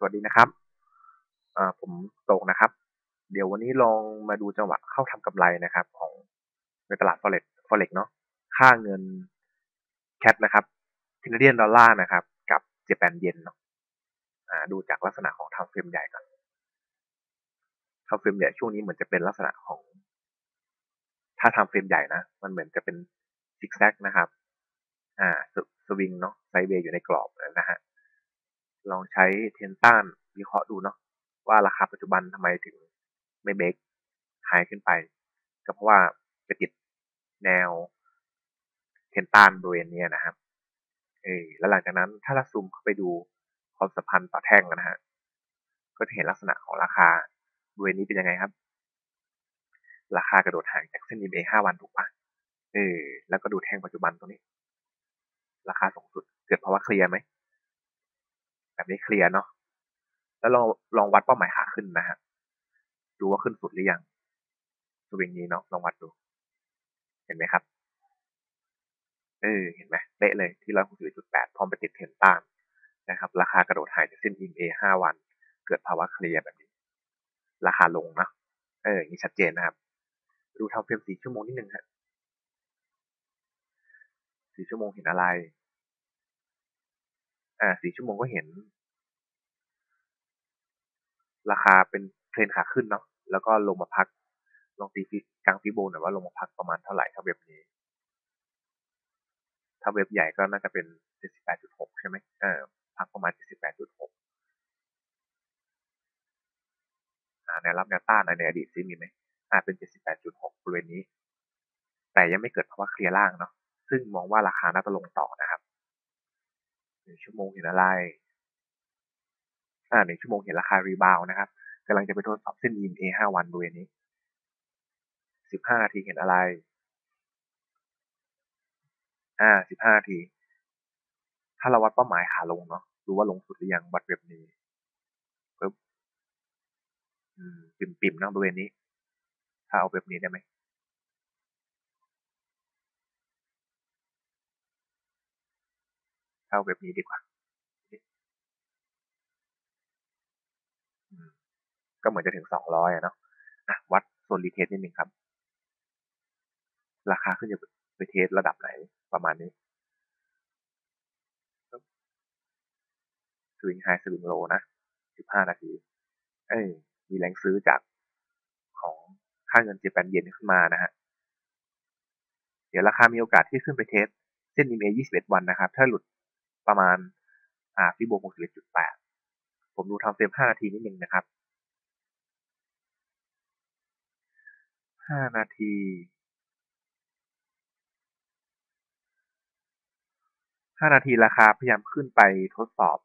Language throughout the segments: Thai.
สวัสดีนะครับผมโตกนะครับ เดี๋ยววันนี้ลองมาดูจังหวะเข้าทำกำไรนะครับ ของในตลาด forex forex เนาะค่าเงินแคทนะครับทินเดียนดอลลาร์นะครับ กับเจแปนเยนเนาะดูจากลักษณะของทางเฟรมใหญ่ก่อนทาเฟรมใหญ่ช่วงนี้เหมือนจะเป็นลักษณะของ ถ้าทำเฟรมใหญ่นะ มันเหมือนจะเป็นซิกแซกนะครับ อ่าสวิงเนาะไซเวย์อยู่ในกรอบนะฮะ ลองใช้เทนต้านวิเคราะห์ดูเนาะว่าราคาปัจจุบันทำไมถึงไม่เบรกหายขึ้นไป ก็เพราะว่าไปติดแนวเทนต้านบริเวณนี้นะครับเออแล้วหลังจากนั้นถ้าเราซูมเข้าไปดูความสัมพันธ์ต่อแท่งนะฮะก็จะเห็นลักษณะของราคาบริเวณนี้เป็นยังไงครับ ราคากระโดดห่างจากเส้น EMA 5วันถูกปะเออแล้วก็ดูแท่งปัจจุบันตรงนี้ ราคาสูงสุดเกิดเพราะว่าเคลียร์ไหม แบบนี้เคลียร์เนาะแล้วลองลองวัดเป้าหมายขาขึ้นนะฮะดูว่าขึ้นสุดหรือยังสวิงนี้เนาะลองวัดดู เห็นไหมครับเออเห็นไหมเป๊ะเลยที่ร้อยหกสิบจุดแปดพร้อมไปติดเทนต้านนะครับ ราคากระโดดหายจากเส้นอิมเอห้าวัน เกิดภาวะเคลียร์แบบนี้ ราคาลงนะเอออย่างนี้ชัดเจนนะครับ ดูทำเฟรมสี่ชั่วโมงนิดนึงฮะสี่ชั่วโมงเห็นอะไร อ่าสี่ชั่วโมงก็เห็น ราคาเป็นเทรนขาขึ้นเนาะแล้วก็ลงมาพัก ลองตีกลางฟีโบหน่อยว่าลงมาพักประมาณเท่าไหร่ถ้าเว็บนี้ ถ้าเว็บใหญ่ก็น่าจะเป็น78.6ใช่ไหมเออพักประมาณ78.6อ่าแนวรับแนวต้านในอดีตซิมีไหมอ่าเป็น78.6บริเวณนี้ แต่ยังไม่เกิดภาวะเคลียร์ล่างเนาะซึ่งมองว่าราคาน่าจะลงต่อนะครับ หนึ่งชั่วโมงเห็นอะไร อ่าหนึ่งชั่วโมงเห็นราคารีบาวนะครับกำลังจะไปทดสอบเส้น EMA ห้าวันบริเวณนี้สิบห้านาทีเห็นอะไร อ่าสิบห้านาที ถ้าเราวัดเป้าหมายขาลงเนาะรู้ว่าลงสุดหรือยังวัดแบบนี้ปึ๊บอืมปิ่มปิ่มนะบริเวณนี้ ถ้าเอาแบบนี้ได้ไหม เอาแบบนี้ดีกว่า ก็เหมือนจะถึงสองร้อยเนาะะวัดโซนรีเทสนิดนึงครับ ราคาขึ้นจะไปเทสระดับไหนประมาณนี้สวิงไฮสวิงโลนะสิบห้านาที เอ้ย มีแรงซื้อจากของค่าเงินเจแปนเยนขึ้นมานะฮะ เดี๋ยวราคามีโอกาสที่ขึ้นไปเทสเส้น EMA 21 วันนะครับ ถ้าหลุด ประมาณอ่าฟิโบ61.8 ผมดูทำเฟรม 5 นาทีนิดนึงนะครับห้านาทีห้านาทีราคาพยายามขึ้นไปทดสอบ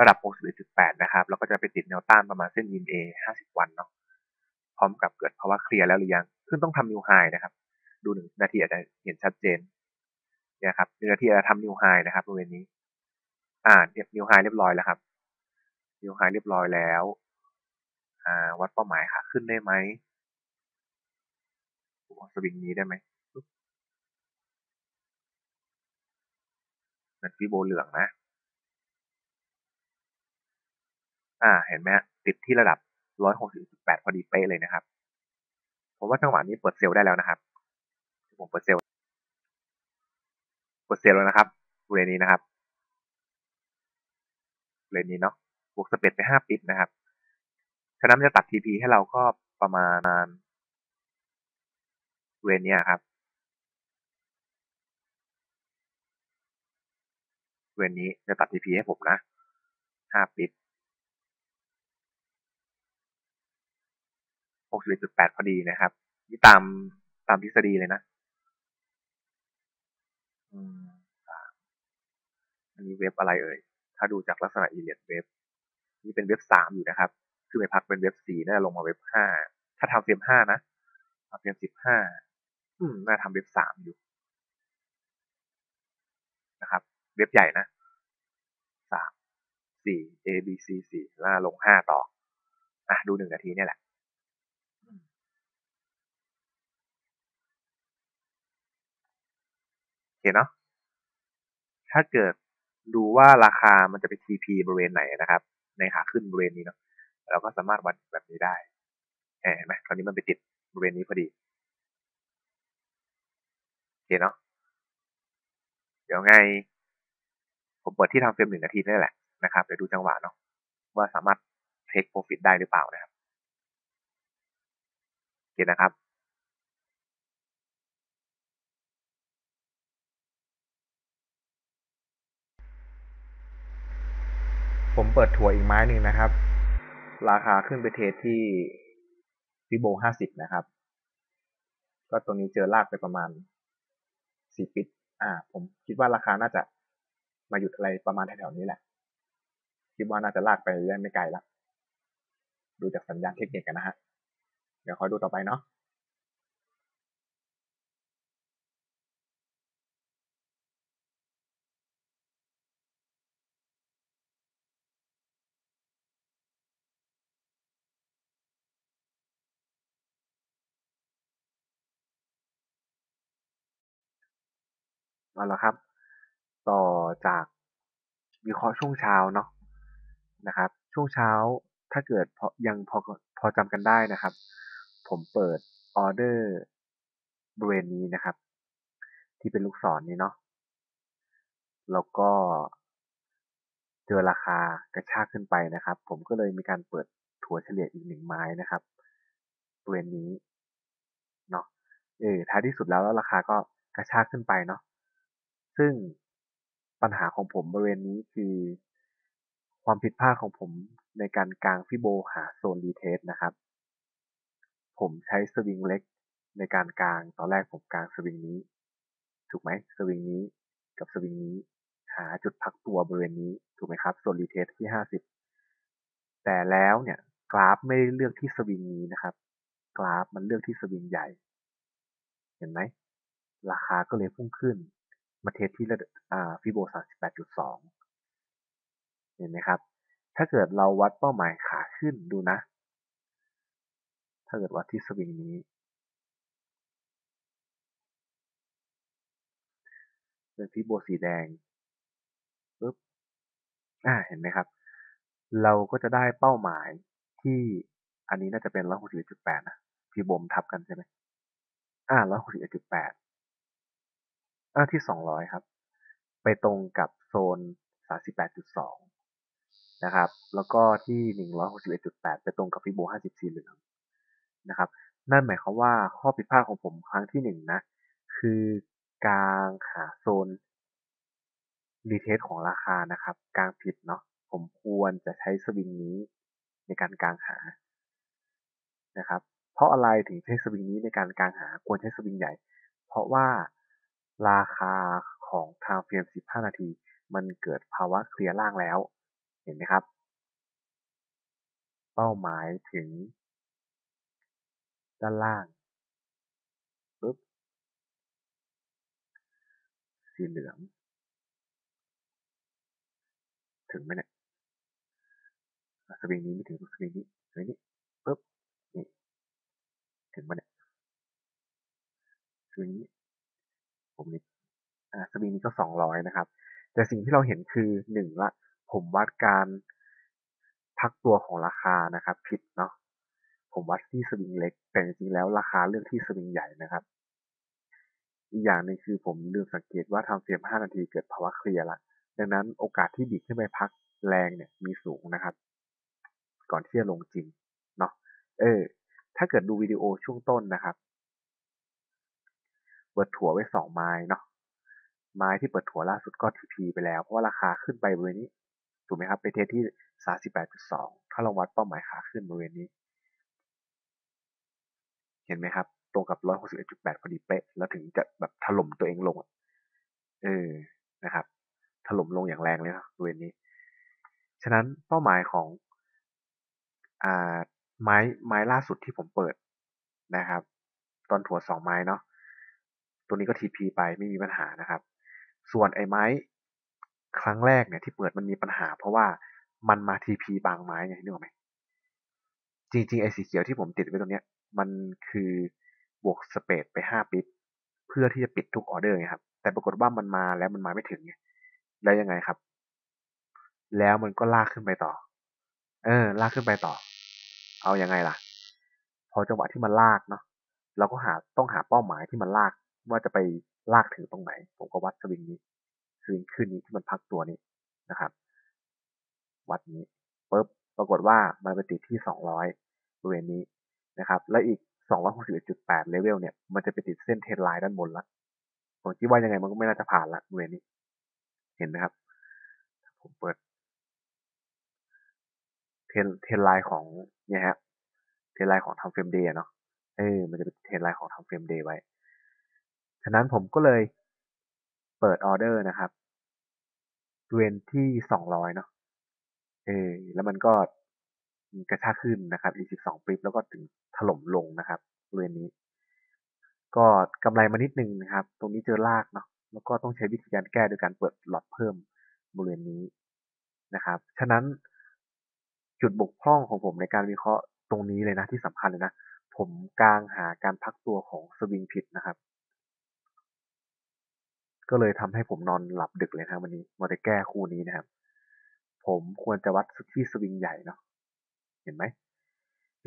ระดับ 61.8 นะครับ แล้วก็จะไปติดแนวต้านประมาณเส้น EMA 50 วันเนาะ พร้อมกับเกิดภาวะเคลียร์แล้วหรือยัง ซึ่งต้องทำนิวไฮนะครับ ดูหนึ่งนาทีอาจจะเห็นชัดเจน เนี่ยครับหนึ่งนาทีจะทำนิวไฮนะครับบริเวณนี้ อ่าเนี่ยนิวไฮเรียบร้อยแล้วครับนิวไฮเรียบร้อยแล้ว อ่า วัดเป้าหมายค่ะขึ้นได้ไหมผมสวิงนี้ได้ไหมนั่นฟีโบเหลืองนะ อ่า เห็นไหมติดที่ระดับ 160.8 พอดีเป๊ะเลยนะครับ ผมว่าจังหวะนี้เปิดเซลล์ได้แล้วนะครับ ผมเปิดเซลล์ เปิดเซลแล้วนะครับบริเวณนี้นะครับบริเวณนี้เนาะบวกสเปดไป5ปิดนะครับฉะนั้นจะตัด TP ให้เราก็ประมาณเวนนี้ครับเวนนี้จะตัด TP ให้ผมนะห้าปิดหกสิบเอ็ดจุดแปดพอดีนะครับ นี่ตามตามทฤษฎีเลยนะ อืมอันนี้เว็บอะไรเอ่ย ถ้าดูจากลักษณะอีเลียดเว็บ นี่เป็นเว็บสามอยู่นะครับ คือไปพักเป็นเว็บสี่น่าลงมาเว็บห้า ถ้าทำเฟรมห้านะทำเฟรมสิบห้าอืม น่าทำเว็บสามอยู่ นะครับ เว็บใหญ่นะสามสี่ A B C สี่แล้วลงห้าต่อ อะ ดูหนึ่งนาทีเนี่ยแหละ เนเนาะถ้าเกิดดูว่าราคามันจะไป TP บริเวณไหนนะครับ ในขาขึ้นบริเวณนี้เนาะเราก็สามารถวัดแบบนี้ได้เห็นไหมตอนนี้มันไปติดบริเวณนี้พอดีโอเคเนาะเดี๋ยวไง ผมเปิดที่ทำเฟรมหนึ่งนาทีนี่แหละนะครับเดี๋ยวดูจังหวะเนาะว่าสามารถเทคโปรฟิตได้หรือเปล่านะครับโอเคนะครับ ผมเปิดถั่วอีกไม้หนึ่งนะครับ ราคาขึ้นไปเทสที่ฟิโบห้าสิบนะครับ ก็ตรงนี้เจอลากไปประมาณสี่ปิด อ่า ผมคิดว่าราคาน่าจะมาหยุดอะไรประมาณแถวๆนี้แหละ คิดว่าน่าจะลากไปได้ไม่ไกลละ ดูจากสัญญาณเทคนิคกันนะฮะ เดี๋ยวคอยดูต่อไปเนาะ เอาละครับ ต่อจากวิเคราะห์ช่วงเช้าเนาะนะครับ ช่วงเช้าถ้าเกิดพอยังพอพอจำกันได้นะครับ ผมเปิดออเดอร์บริเวณนี้นะครับ ที่เป็นลูกศรนนี้เนาะแล้วก็เจอราคากระชากขึ้นไปนะครับ ผมก็เลยมีการเปิดถั่วเฉลี่ยอีกหนึ่งไม้นะครับบริเวณนี้เนาะเออท้ายที่สุดแล้วแล้วราคาก็กระชากขึ้นไปเนาะ ซึ่งปัญหาของผมบริเวณนี้คือ ความผิดพลาดของผมในการกางฟิโบหาโซนรีเทสนะครับ ผมใช้สวิงเล็กในการกาง ตอนแรกผมกางสวิงนี้ ถูกไหมสวิงนี้กับสวิงนี้ หาจุดพักตัวบริเวณนี้ ถูกไหมครับโซนรีเทสที่ห้าสิบแต่แล้วเนี่ยกราฟไม่ได้เลือกที่สวิงนี้นะครับ กราฟมันเลือกที่สวิงใหญ่ เห็นไหมราคาก็เลยพุ่งขึ้น มาเทสที่ระดับฟิโบ 38.2 เห็นไหมครับ ถ้าเกิดเราวัดเป้าหมายขาขึ้นดูนะ ถ้าเกิดวัดที่สวิงนี้เป็นฟิโบสีแดงปึ๊บอ่าเห็นไหมครับ เราก็จะได้เป้าหมายที่อันนี้น่าจะเป็น 161.8 นะ ฟิโบมทับกันใช่ไหมอ่า 161.8 อ่าที่สองร้อยครับ ไปตรงกับโซนสามสิบแปดจุดสองนะครับ แล้วก็ที่หนึ่งร้อยหกสิบเอ็ดจุดแปดไปตรงกับฟิโบห้าสิบสี่เหลืองนะครับ นั่นหมายความว่าข้อผิดพลาดของผมครั้งที่หนึ่งนะ คือการหาโซนรีเทสของราคานะครับ กลางผิดเนาะผมควรจะใช้สวิงนี้ในการกลางหานะครับ เพราะอะไรถึงใช้สวิงนี้ในการกลางหาควรใช้สวิงใหญ่ เพราะว่า ราคาของทางเฟรม 15 นาที มันเกิดภาวะเคลียร์ล่างแล้ว เห็นไหมครับ เป้าหมายถึง ด้านล่างปึ๊บสีเหลือง ถึงไหมเนี่ยสวิงนี้ไม่ถึงสวิงนี้สวิงนี้ สองร้อยนะครับ แต่สิ่งที่เราเห็นคือหนึ่งละผมวัดการพักตัวของราคานะครับ ผิดเนาะผมวัดที่สวิงเล็ก แต่จริงๆแล้วราคาเลือกที่สวิงใหญ่นะครับ อีกอย่างหนึ่งคือผมลืมสังเกตว่าทำเฟรมานาทีเกิดภาวะเคลียร์ละดังนั้นโอกาสที่ดิดขึ้นไปพักแรงเนี่ยมีสูงนะครับ ก่อนที่จะลงจริงเนาะเออ ถ้าเกิดดูวิดีโอช่วงต้นนะครับเบิดถั่วไว้สองไม้เนาะ ไม้ที่เปิดถัวล่าสุดก็ทีพีไปแล้ว เพราะว่าราคาขึ้นไปบริเวณนี้ ถูกไหมครับ ไปเทสที่ 38.2 ถ้าเราวัดเป้าหมายขาขึ้นบริเวณนี้ เห็นไหมครับ ตรงกับ 161.8 พอดีเป๊ะ แล้วถึงจะแบบถล่มตัวเองลง เออ นะครับ ถล่มลงอย่างแรงเลยนะบริเวณนี้ ฉะนั้นเป้าหมายของอ่าไม้ไม้ล่าสุดที่ผมเปิดนะครับ ตอนถั่วสองไม้เนาะตัวนี้ก็ TP ไปไม่มีปัญหานะครับ ส่วนไอ้ไม้ ครั้งแรกเนี่ยที่เปิดมันมีปัญหา เพราะว่ามันมาทีพีบางไม้ไงนึกออกไหมจริงๆไอ้สีเขียวที่ผมติดไว้ตรงเนี้ย มันคือบวกสเปดไปห้าปิดเพื่อที่จะปิดทุกออเดอร์ไงครับ แต่ปรากฏว่ามันมาแล้วมันมาไม่ถึงไงแล้วยังไงครับ แล้วมันก็ลากขึ้นไปต่อ เออ ลากขึ้นไปต่อ เอาอยังไงล่ะ พอจังหวะที่มันลากเนาะเราก็หาต้องหาเป้าหมายที่มันลากว่าจะไป ลากถึงตรงไหน ผมก็วัดสวิงนี้สวิงขึ้นนี้ที่มันพักตัวนี้นะครับ วัดนี้ปุ๊บปรากฏว่ามันไปติดที่สองร้อยบริเวณนี้นะครับ และอีกสองร้อยหกสิบเลเวลเนี่ย มันจะไปติดเส้นเทรนไลน์ด้านบนละผมคิดว่ายังไงมันก็ไม่น่าจะผ่านละบริเวณนี้ เห็นไหมครับ ผมเปิด เทนเทรนไลน์ของเนี่ยฮะ เทรนไลน์ของทำเฟรมเดย์เนาะ เออ มันจะเป็นเทรนไลน์ของทำเฟรมเดย์ไว้ ฉะนั้นผมก็เลยเปิดออเดอร์นะครับบริเวณที่สองร้อยเนาะเออแล้วมันก็กระชากขึ้นนะครับอีกสิบสองปิบแล้วก็ถึงถล่มลงนะครับบริเวณนี้ ก็กำไรมานิดนึงนะครับ ตรงนี้เจอลากเนาะแล้วก็ต้องใช้วิธีการแก้โดยการเปิดหลอดเพิ่มบริเวณนี้นะครับ ฉะนั้นจุดบกพร่องของผมในการวิเคราะห์ตรงนี้เลยนะที่สำคัญเลยนะ ผมกลางหาการพักตัวของสวิงผิดนะครับ ก็เลยทำให้ผมนอนหลับดึกเลยนะวันนี้มาแต่แก้คู่นี้นะครับ ผมควรจะวัดที่สวิงใหญ่เนาะเห็นไหม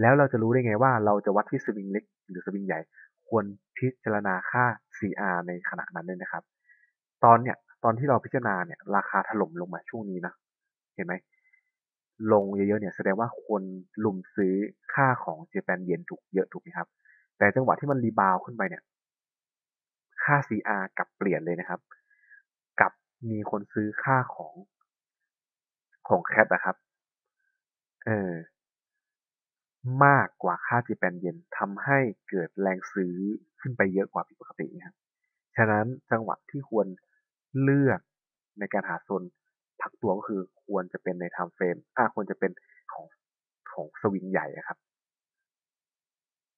แล้วเราจะรู้ได้ไงว่าเราจะวัดที่สวิงเล็กหรือสวิงใหญ่ ควรพิจารณาค่า CR ในขณะนั้นด้วยนะครับ ตอนเนี้ยตอนที่เราพิจารณาเนี่ย ราคาถล่มลงมาช่วงนี้นะเห็นไหมลงเยอะๆเนี่ยแสดงว่าคนลุมซื้อค่าของเจแปนเยนถูกเยอะถูกไหมครับ แต่จังหวะที่มันรีบาวขึ้นไปเนี่ย ค่า CR กลับเปลี่ยนเลยนะครับ กับมีคนซื้อค่าของของแคทนะครับ เออ มากกว่าค่าจีแปนเยนทำให้เกิดแรงซื้อขึ้นไปเยอะกว่าปกตินะครับ ฉะนั้นจังหวะที่ควรเลือกในการหาโซนพักตัวก็คือควรจะเป็นในไทม์เฟรมอ่าควรจะเป็นของของสวิงใหญ่ครับ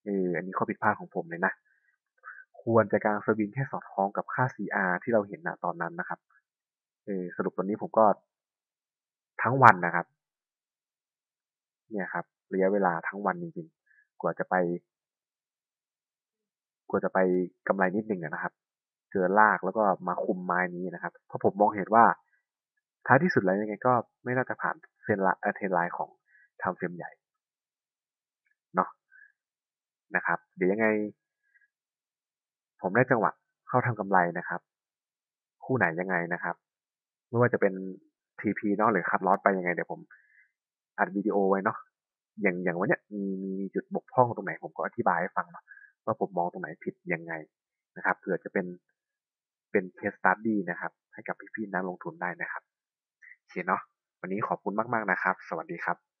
เอออันนี้ข้อผิดพลาดของผมเลยนะ ควรจะกางสวิงแค่สอดคล้องกับค่า CR ที่เราเห็นณตอนนั้นนะครับเออสรุปตอนนี้ผมก็ทั้งวันนะครับ เนี่ยครับ ระยะเวลาทั้งวันจริงๆ กว่าจะไป กว่าจะไปกำไรนิดนึงนะครับเจอลากแล้วก็มาคุมไม้นี้นะครับ เพราะผมมองเห็นว่าท้ายที่สุดแล้วยังไงก็ไม่น่าจะผ่านเส้นละเทนไลน์ของทำเฟรมใหญ่เนาะนะครับ เดี๋ยวยังไง ผมได้จังหวะเข้าทำกำไรนะครับ คู่ไหนยังไงนะครับ ไม่ว่าจะเป็น TP เนาะหรือคัดลอสไปยังไงเดี๋ยวผมอัดวิดีโอไว้เนาะอย่างอย่างวันเนี้ยมีมีจุดบกพร่องตรงไหน ผมก็อธิบายให้ฟังเนาะว่าผมมองตรงไหนผิดยังไงนะครับเผื่อจะเป็นเป็นเคสตัดดี้นะครับ ให้กับพี่ๆนักลงทุนได้นะครับโอเคเนาะวันนี้ขอบคุณมาก ๆ นะครับ สวัสดีครับ